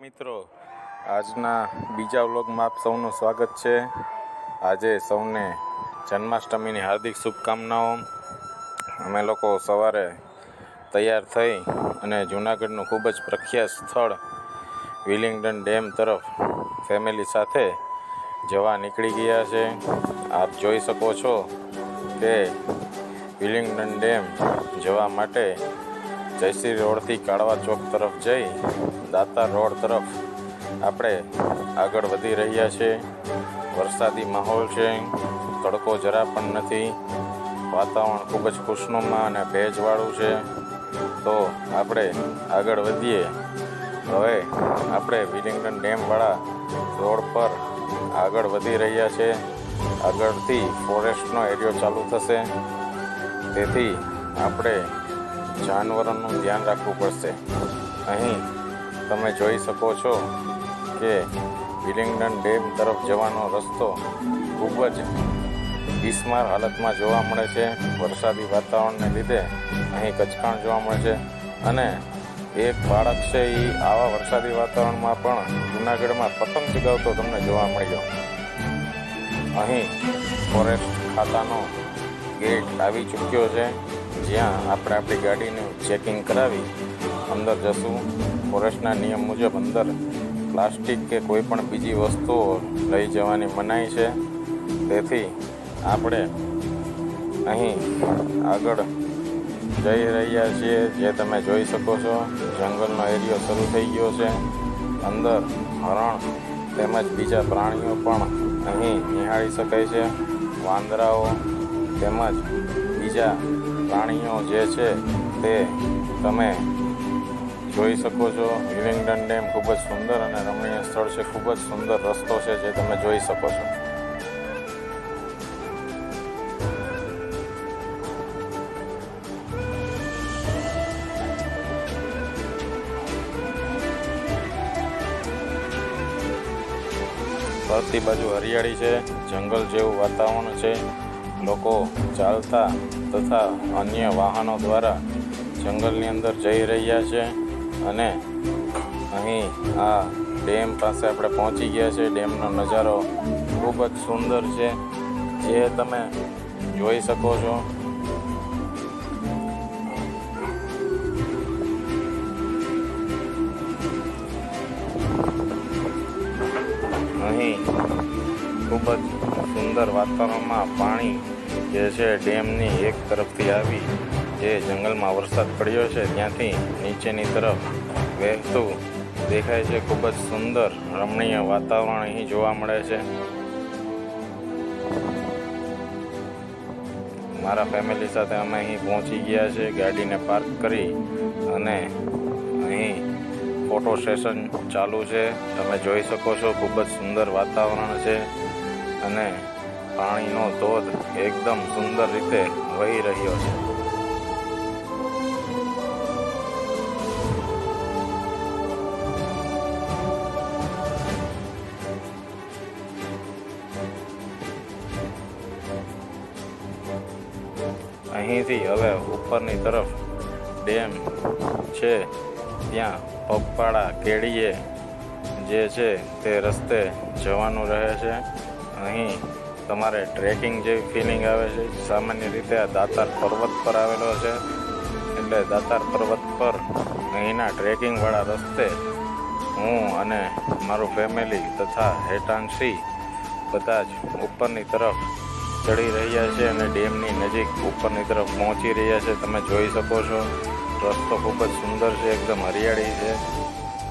મિત્રો. આજના બીજા વ્લોગમાં આપ સૌનું સ્વાગત છે. આજે સૌને જન્માષ્ટમીની હાર્દિક શુભકામનાઓ. અમે લોકો સવારે તૈયાર થઈ અને જૂનાગઢનું ખૂબ જ પ્રખ્યાત સ્થળ વિલિંગડન ડેમ તરફ ફેમિલી સાથે જવા નીકળી ગયા છે. આપ જોઈ શકો છો કે વિલિંગડન ડેમ જવા માટે જયશ્રી રોડથી કાળવા ચોક તરફ જઈ દાતા રોડ તરફ આપણે આગળ વધી રહ્યા છે. વરસાદી માહોલ છે. તડકો જરા પણ નથી. વાતાવરણ ખૂબ જ ખુશનુમા અને ભેજવાળું છે. તો આપણે આગળ વધીએ. હવે આપણે વિલિંગડન ડેમવાળા રોડ પર આગળ વધી રહ્યા છે. આગળથી ફોરેસ્ટનો એરિયો ચાલુ થશે. તેથી આપણે જાનવરોનું ધ્યાન રાખવું પડશે. અહીં તમે જોઈ શકો છો કે વિલિંગડન ડેમ તરફ જવાનો રસ્તો ખૂબ જ બિસ્માર હાલતમાં જોવા મળે છે. વરસાદી વાતાવરણને લીધે અહીં કચકાણ જોવા મળે છે અને એક બાળક છે એ આવા વરસાદી વાતાવરણમાં પણ જૂનાગઢમાં પતંગ ચગાવતો તમને જોવા મળ્યો. અહીં ફોરેસ્ટ ખાતાનો ગેટ આવી ચૂક્યો છે. જ્યાં આપણે આપણી ગાડીનું ચેકિંગ કરાવી અંદર જશું. ફોરેસ્ટના નિયમ મુજબ અંદર પ્લાસ્ટિક કે કોઈ પણ બીજી વસ્તુઓ લઈ જવાની મનાઈ છે. તેથી આપણે અહીં આગળ જઈ રહ્યા છીએ, જે તમે જોઈ શકો છો. જંગલનો એરિયો શરૂ થઈ ગયો છે. અંદર હરણ તેમજ બીજા પ્રાણીઓ પણ અહીં નિહાળી શકાય છે. વાંદરાઓ તેમજ બીજા પ્રાણીઓ જે છે તે તમે જોઈ શકો છો. વિલિંગડન ડેમ ખૂબ જ સુંદર અને રમણીય સ્થળ છે. ખૂબ જ સુંદર રસ્તો છે જે તમે જોઈ શકો છો. ફરતી બાજુ હરિયાળી છે. જંગલ જેવું વાતાવરણ છે. લોકો ચાલતા તથા અન્ય વાહનો દ્વારા જંગલની અંદર જઈ રહ્યા છે અને અહીં આ ડેમ પાસે આપણે પહોંચી ગયા છે. ડેમનો નજારો ખૂબ જ સુંદર છે. જે તમે જોઈ શકો છો. અહીં ખૂબ જ સુંદર વાતાવરણમાં પાણી જે છે, ડેમની એક તરફથી આવી. જે જંગલમાં વરસાદ પડ્યો છે, ત્યાંથી નીચેની તરફ વહેતું દેખાય છે. ખૂબ જ સુંદર રમણીય વાતાવરણ અહીં જોવા મળે છે. મારા ફેમિલી સાથે અમે અહીં પહોંચી ગયા છે, ગાડીને પાર્ક કરી અને અહીં ફોટો સેશન ચાલુ છે. તમે જોઈ શકો છો, ખૂબ જ સુંદર વાતાવરણ છે અને પાણીનો ધોધ એકદમ સુંદર રીતે વહી રહ્યો છે. અહીંથી હવે ઉપરની તરફ ડેમ છે. ત્યાં પગપાળા કેડીએ જે છે તે રસ્તે જવાનું રહે છે. અહીં તમારે ટ્રેકિંગ જેવી ફિલિંગ આવે છે. સામાન્ય રીતે આ દાતાર પર્વત પર આવેલો છે. એટલે દાતાર પર્વત પર અહીંના ટ્રેકિંગવાળા રસ્તે હું અને મારું ફેમિલી તથા હેટાંશી બધા જ ઉપરની તરફ ચડી રહ્યા છે અને ડેમની નજીક ઉપરની તરફ પહોંચી રહ્યા છે. તમે જોઈ શકો છો, રસ્તો ખૂબ જ સુંદર છે, એકદમ હરિયાળી છે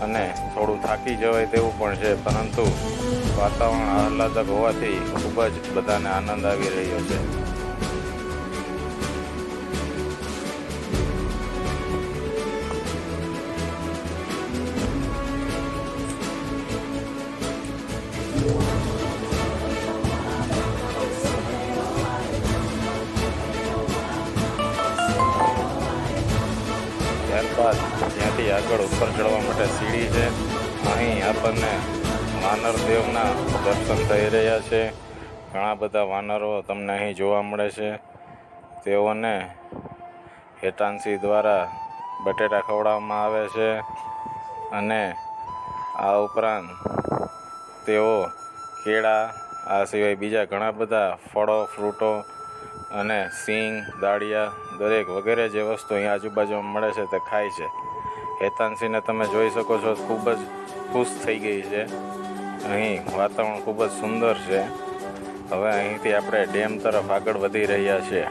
અને થોડું થાકી જવાય તેવું પણ છે. પરંતુ વાતાવરણ આહલાદક હોવાથી ખૂબ જ બધાને આનંદ આવી રહ્યો છે. ત્યારબાદ ત્યાંથી આગળ ઉપર ચડવા માટે સીડી છે. અહીં આપણને માનર દેવના દર્શન થઈ રહ્યા છે. ઘણા બધા વાનરો તમને અહીં જોવા મળે છે. તેઓને હેટાંસી દ્વારા બટેટા ખવડાવવામાં આવે છે અને આ ઉપરાંત તેઓ કેળા, આ સિવાય બીજા ઘણા બધા ફળો, ફ્રૂટો અને સિંગ, દાળિયા દરેક વગેરે જે વસ્તુ અહીં આજુબાજુમાં મળે છે તે ખાય છે. હેતાંશીને તમે જોઈ શકો છો, ખૂબ જ ખુશ થઈ ગઈ છે. અહીં વાતાવરણ ખૂબ જ સુંદર છે. હવે અહીંથી આપણે ડેમ તરફ આગળ વધી રહ્યા છીએ.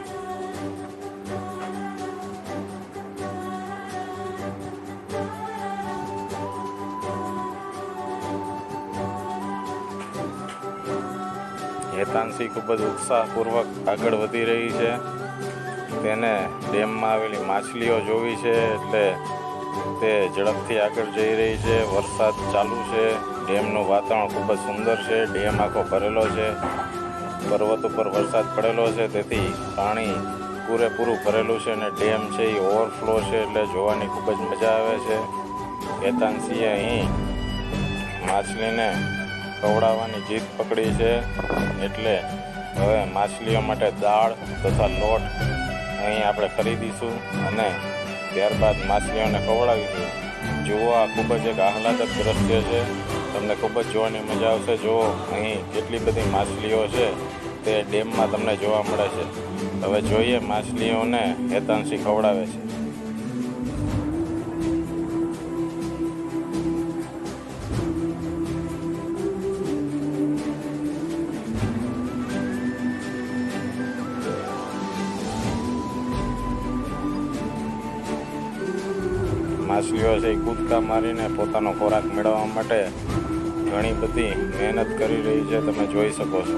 હેતાંશી ખૂબ જ ઉત્સાહપૂર્વક આગળ વધી રહી છે. તેને ડેમમાં આવેલી માછલીઓ જોવી છે એટલે તે ઝડપથી આગળ જઈ રહી છે. વરસાદ ચાલુ છે. ડેમનું વાતાવરણ ખૂબ જ સુંદર છે. ડેમ આખો ભરેલો છે. પર્વત ઉપર વરસાદ પડેલો છે, તેથી પાણી પૂરેપૂરું ભરેલું છે અને ડેમ છે એ ઓવરફ્લો છે, એટલે જોવાની ખૂબ જ મજા આવે છે. હેતાંશીએ અહીં માછલીને ખવડાવવાની જીદ પકડી છે, એટલે હવે માછલીઓ માટે દાળ તથા લોટ અહીં આપણે ખરીદીશું અને ત્યારબાદ માછલીઓને ખવડાવીશું. જુઓ, આ ખૂબ જ એક આહલાદક દ્રશ્ય છે. તમને ખૂબ જ જોવાની મજા આવશે. જુઓ, અહીં કેટલી બધી માછલીઓ છે. તે ડેમમાં તમને જોવા મળે છે. હવે જોઈએ માછલીઓને હેતાંશી ખવડાવે છે. માછલીઓ છે એ કૂદકા મારીને પોતાનો ખોરાક મેળવવા માટે ઘણી બધી મહેનત કરી રહી છે. તમે જોઈ શકો છો.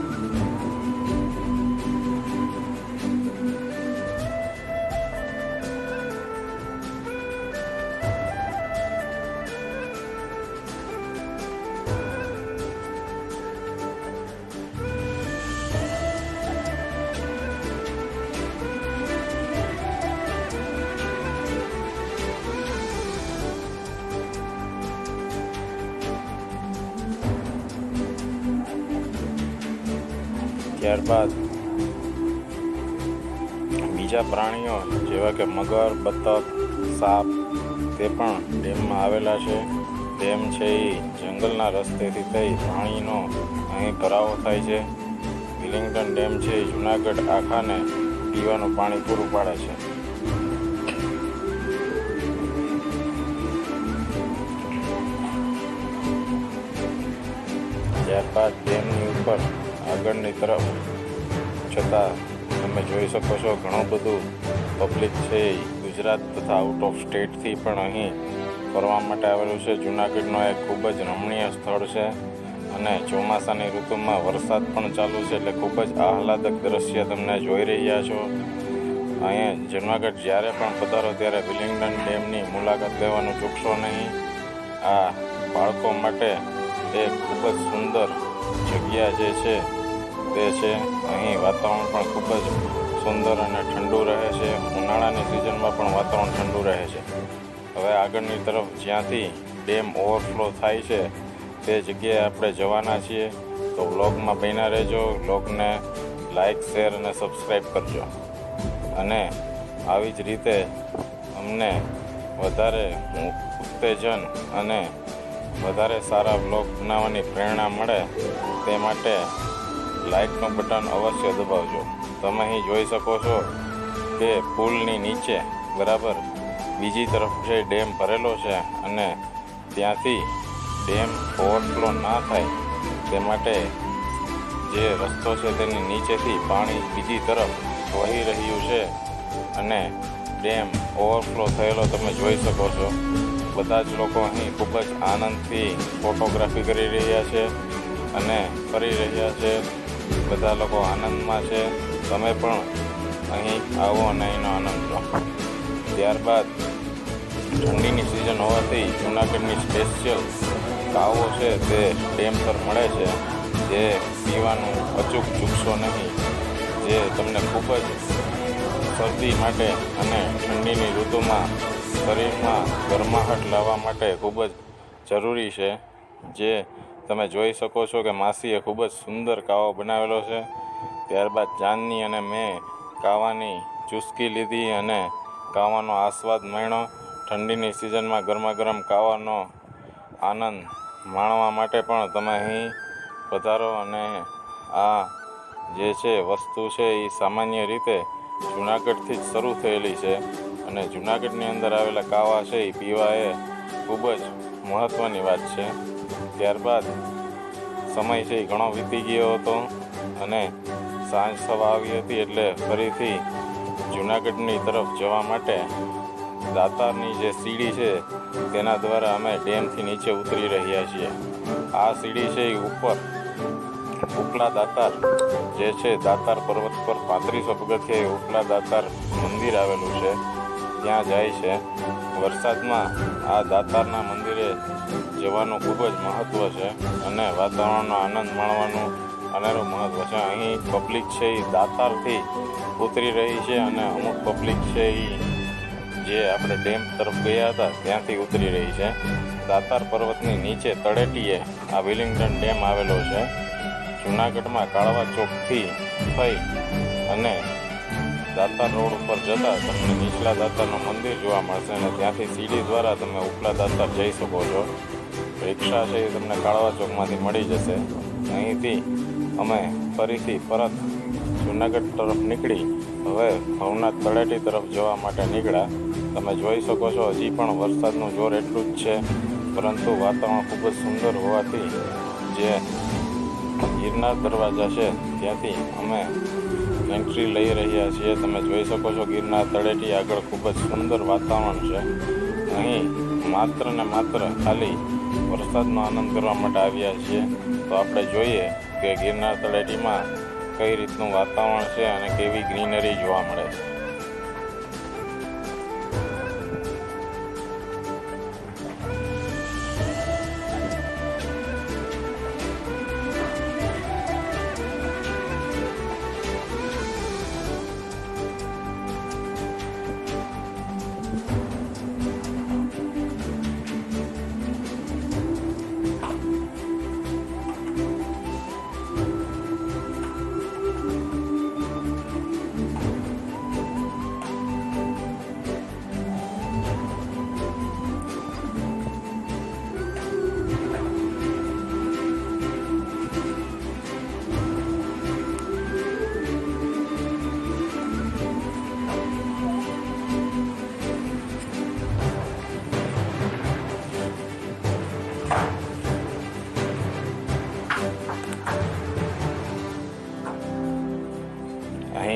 ત્યારબાદ બીજા પ્રાણીઓ જેવા કે મગર, બતક, સાપ તે પણ ડેમમાં આવેલા છે. ડેમ છે એ જંગલના રસ્તેથી થઈ પાણીનો અહીં ભરાવો થાય છે. વિલિંગ્ટન ડેમ છે એ જુનાગઢ આખાને પીવાનું પાણી પૂરું પાડે છે. ત્યારબાદ ડેમની ઉપર આગળની તરફ, છતાં તમે જોઈ શકો છો ઘણું બધું પબ્લિક છે ગુજરાત તથા આઉટ ઓફ સ્ટેટથી પણ અહીં ફરવા માટે આવેલું છે. જુનાગઢનો એક ખૂબ જ રમણીય સ્થળ છે અને ચોમાસાની ઋતુમાં વરસાદ પણ ચાલુ છે એટલે ખૂબ જ આહલાદક દ્રશ્ય તમને જોઈ રહ્યા છો. અહીંયા જુનાગઢ જ્યારે પણ પધારો ત્યારે વિલિંગડન ડેમની મુલાકાત લેવાનું ચૂકશો નહીં. આ બાળકો માટે એક ખૂબ જ સુંદર જગ્યા જે છે તે છે. અહીં વાતાવરણ પણ ખૂબ જ સુંદર અને ઠંડુ રહે છે. ઉનાળાની સિઝનમાં પણ વાતાવરણ ઠંડુ રહે છે. હવે આગળની તરફ જ્યાંથી ડેમ ઓવરફ્લો થાય છે, તે જગ્યાએ આપણે જવાના છીએ. તો વ્લોગમાં બન્યા રહેજો. વ્લોગને લાઇક શેર અને સબસ્ક્રાઈબ કરજો. અને આવી જ રીતે અમને વધારે ઉત્તેજન અને વધારે સારા બ્લોગ બનાવવાની પ્રેરણા મળે તે માટે લાઇકનું બટન અવશ્ય દબાવજો. તમે અહીં જોઈ શકો છો કે પુલની નીચે, બરાબર, બીજી તરફ જે ડેમ ભરેલો છે અને ત્યાંથી ડેમ ઓવરફ્લો ના થાય, તે માટે જે રસ્તો છે તેની નીચેથી પાણી બીજી તરફ વહી રહ્યું છે અને ડેમ ઓવરફ્લો થયેલો તમે જોઈ શકો છો. બધા જ લોકો અહીં ખૂબ જ આનંદથી ફોટોગ્રાફી કરી રહ્યા છે અને ફરી રહ્યા છે. બધા લોકો આનંદમાં છે. તમે પણ અહીં આવો અને અહીંનો આનંદ લો. ત્યારબાદ ઠંડીની સિઝન હોવાથી જૂનાગઢની સ્પેશિયલ કાવો છે તે ડેમ પર મળે છે. જે પીવાનું અચૂક ચૂકશો નહીં. જે તમને ખૂબ જ શરદી માટે અને ઠંડીની ઋતુમાં શરીરમાં ગરમાહટ લાવવા માટે ખૂબ જ જરૂરી છે. જે તમે જોઈ શકો છો કે માસીએ ખૂબ જ સુંદર કાવો બનાવેલો છે. ત્યારબાદ જાનની અને મેં કાવાની ચુસ્કી લીધી અને કાવાનો આસ્વાદ માણ્યો. ઠંડીની સિઝનમાં ગરમા ગરમ કાવાનો આનંદ માણવા માટે પણ તમે અહીં પધારો અને આ જે છે વસ્તુ છે એ સામાન્ય રીતે જુનાગઢથી જ શરૂ થયેલી છે અને જુનાગઢની અંદર આવેલા કાવા છે એ પીવા એ ખૂબ જ મહત્ત્વની વાત છે. ત્યારબાદ સમય છે ઘણો વીતી ગયો હતો અને સાંજ સવા આવી હતી એટલે ફરીથી જુનાગઢની તરફ જવા માટે દાતારની જે સીડી છે તેના દ્વારા અમે ડેમથી નીચે ઉતરી રહ્યા છીએ. આ સીડી છે એ ઉપર ઉપલા દાતાર જે છે દાતાર પર્વત પર પાંત્રીસો પગથિયે ઉપલા દાતાર મંદિર આવેલું છે. ત્યાં જાય છે. વરસાદમાં આ દાતારના મંદિરે જવાનું ખૂબ જ મહત્ત્વ છે અને વાતાવરણનો આનંદ માણવાનું અનેરું મહત્ત્વ છે. અહીં પબ્લિક છે એ દાતારથી ઉતરી રહી છે અને અમુક પબ્લિક છે એ જે આપણે ડેમ તરફ ગયા હતા ત્યાંથી ઉતરી રહી છે. દાતાર પર્વતની નીચે તળેટીએ આ વિલિંગ્ટન ડેમ આવેલો છે. જૂનાગઢમાં કાળવા ચોકથી થઈ અને દાતાર રોડ ઉપર જતાં તમને નીચલા દાતાનું મંદિર જોવા મળશે અને ત્યાંથી સીડી દ્વારા તમે ઉપલા દાતા જઈ શકો છો. રિક્ષા છે એ તમને કાળવા ચોકમાંથી મળી જશે. અહીંથી અમે ફરીથી પરત જુનાગઢ તરફ નીકળી હવે ભવનાથ તળેટી તરફ જવા માટે નીકળ્યા. તમે જોઈ શકો છો, હજી પણ વરસાદનું જોર એટલું જ છે, પરંતુ વાતાવરણ ખૂબ જ સુંદર હોવાથી જે ગિરનાર દરવાજા છે, ત્યાંથી અમે એન્ટ્રી લઈ રહ્યા છીએ. તમે જોઈ શકો છો ગિરનાર તળેટી આગળ ખૂબ જ સુંદર વાતાવરણ છે. અહીં માત્ર ને માત્ર ખાલી વરસાદનો આનંદ કરવા માટે આવ્યા છીએ. તો આપણે જોઈએ કે ગિરનાર તળેટીમાં કઈ રીતનું વાતાવરણ છે અને કેવી ગ્રીનરી જોવા મળે છે.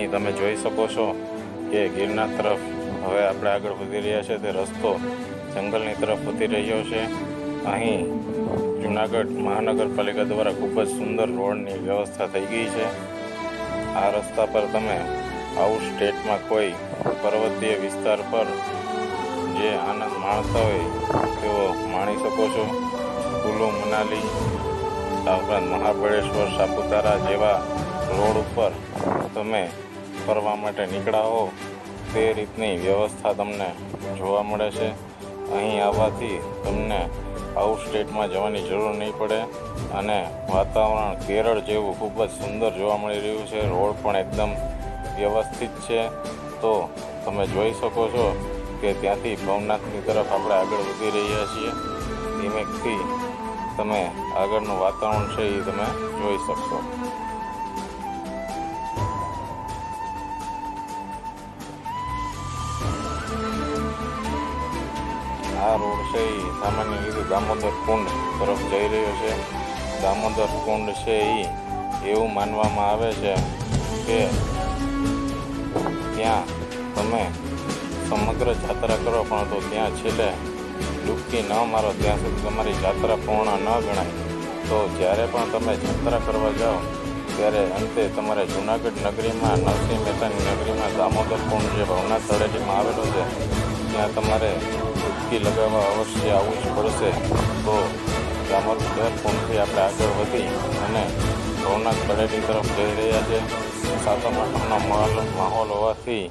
અહીં તમે જોઈ શકો છો કે ગિરનાર તરફ હવે આપણે આગળ વધી રહ્યા છે તે રસ્તો જંગલની તરફ વધી રહ્યો છે. અહીં જુનાગઢ મહાનગરપાલિકા દ્વારા ખૂબ જ સુંદર રોડની વ્યવસ્થા થઈ ગઈ છે. આ રસ્તા પર તમે આઉટ સ્ટેટમાં કોઈ પર્વતીય વિસ્તાર પર જે આનંદ માણતા હોય તેઓ માણી શકો છો. કુલુ, મનાલી, આ ઉપરાંત મહાબળેશ્વર, સાપુતારા જેવા રોડ ઉપર તમે ફરવા માટે નીકળ્યા તે રીતની વ્યવસ્થા તમને જોવા મળે છે. અહીં આવવાથી તમને આઉટ સ્ટેટમાં જવાની જરૂર નહીં પડે અને વાતાવરણ કેરળ જેવું ખૂબ જ સુંદર જોવા મળી રહ્યું છે. રોડ પણ એકદમ વ્યવસ્થિત છે. તો તમે જોઈ શકો છો કે ત્યાંથી ભવનાથની તરફ આપણે આગળ વધી રહ્યા છીએ. ધીમેકથી તમે આગળનું વાતાવરણ છે એ તમે જોઈ શકશો. આ રોડ છે એ સામાન્ય રીતે દામોદર કુંડ તરફ જઈ રહ્યો છે. દામોદર કુંડ છે એ એવું માનવામાં આવે છે કે ત્યાં તમે સમગ્ર જાત્રા કરો પણ તો ત્યાં છેલ્લે ડૂબકી ન મારો, ત્યાં સુધી તમારી જાત્રા પૂર્ણ ન ગણાય. તો જ્યારે પણ તમે જાત્રા કરવા જાઓ, ત્યારે અંતે તમારે જૂનાગઢ નગરીમાં, નરસિંહ મહેતાની નગરીમાં દામોદર કુંડ જે ભવનાથ તળેટીમાં આવેલો છે, ત્યાં તમારે ડૂબકી લગાવવા અવશ્ય આવવું જ પડશે. તો કુંડથી આપણે આગળ વધી અને ભવનાથ તળેટી તરફ જઈ રહ્યા છે. સાતમ આઠમનો માહોલ માહોલ હોવાથી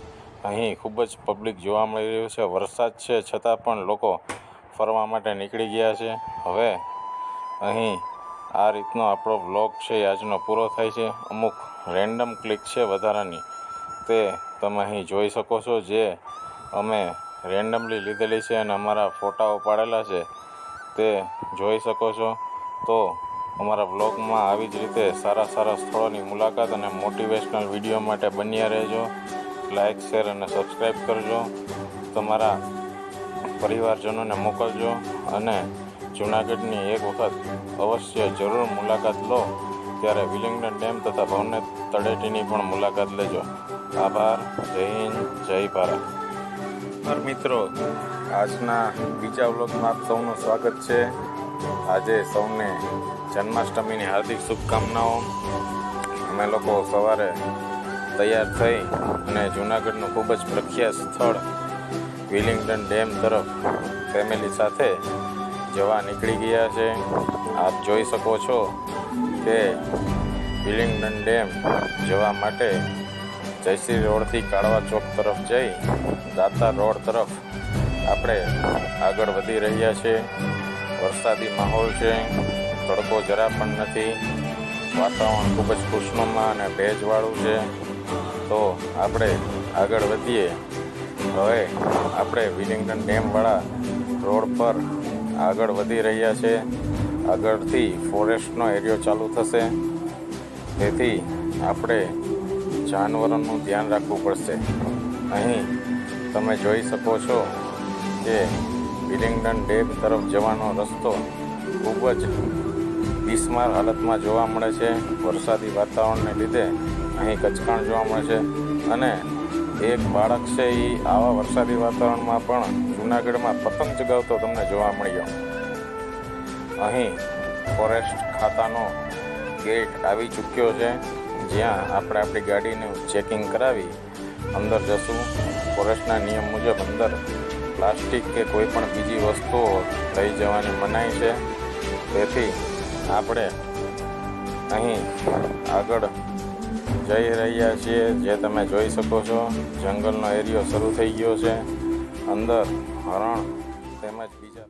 અહીં ખૂબ જ પબ્લિક જોવા મળી રહ્યું છે. વરસાદ છે છતાં પણ લોકો ફરવા માટે નીકળી ગયા છે. હવે અહીં આ રીતનો આપણો બ્લોગ છે આજનો પૂરો થાય છે. અમુક રેન્ડમ ક્લિક છે વધારાની. તે તમે અહીં જોઈ શકો છો જે અમે રેન્ડમલી લીધેલી છે અને અમારા ફોટાઓ પાડેલા છે, તે જોઈ શકો છો. તો અમારા બ્લોગમાં આવી જ રીતે સારા સારા સ્થળોની મુલાકાત અને મોટિવેશનલ વીડિયો માટે બન્યા રહેજો. લાઇક શેર અને સબસ્ક્રાઈબ કરજો. તમારા પરિવારજનોને મોકલજો અને જૂનાગઢની એક વખત અવશ્ય જરૂર મુલાકાત લો. ત્યારે વિલિંગડન ડેમ તથા ભવનાથ તળેટીની પણ મુલાકાત લેજો. આભાર. જય હિન્દ. જય ભારત. નમસ્કાર મિત્રો. આજના બીજા વ્લોગમાં આપ સૌનું સ્વાગત છે. આજે સૌને જન્માષ્ટમીની હાર્દિક શુભકામનાઓ. અમે લોકો સવારે તૈયાર થઈ અને જૂનાગઢનું ખૂબ જ પ્રખ્યાત સ્થળ વિલિંગ્ટન ડેમ તરફ ફેમિલી સાથે જવા નીકળી ગયા છે. આપ જોઈ શકો છો કે વિલિંગ્ટન ડેમ જવા માટે જયશ્રી રોડથી કાળવા ચોક તરફ જઈ દાતા રોડ તરફ આપણે આગળ વધી રહ્યા છે. વરસાદી માહોલ છે. તડકો જરા પણ નથી. વાતાવરણ ખૂબ જ ખુશનુમા અને ભેજવાળું છે. તો આપણે આગળ વધીએ. હવે આપણે વિલિંગ્ટન ડેમવાળા રોડ પર આગળ વધી રહ્યા છે. આગળથી ફોરેસ્ટનો એરિયો ચાલુ થશે. તેથી આપણે જાનવરોનું ધ્યાન રાખવું પડશે. અહીં તમે જોઈ શકો છો કે વિલિંગડન ડેમ તરફ જવાનો રસ્તો ખૂબ જ બિસ્માર હાલતમાં જોવા મળે છે. વરસાદી વાતાવરણને લીધે અહીં કચકાણ જોવા મળે છે અને એક બાળક છે એ આવા વરસાદી વાતાવરણમાં પણ જૂનાગઢમાં પતંગ ચગાવતો તમને જોવા મળ્યો. અહીં ફોરેસ્ટ ખાતાનો ગેટ આવી ચૂક્યો છે. જ્યાં આપણે આપણી ગાડીનું ચેકિંગ કરાવી અંદર જશું. ફોરેસ્ટના નિયમ મુજબ અંદર પ્લાસ્ટિક કે કોઈ પણ બીજી વસ્તુઓ લઈ જવાની મનાઈ છે. તેથી આપણે અહીં આગળ જઈ રહ્યા છીએ, જે તમે જોઈ શકો છો. જંગલનો એરિયો શરૂ થઈ ગયો છે. અંદર હરણ તેમજ બીજા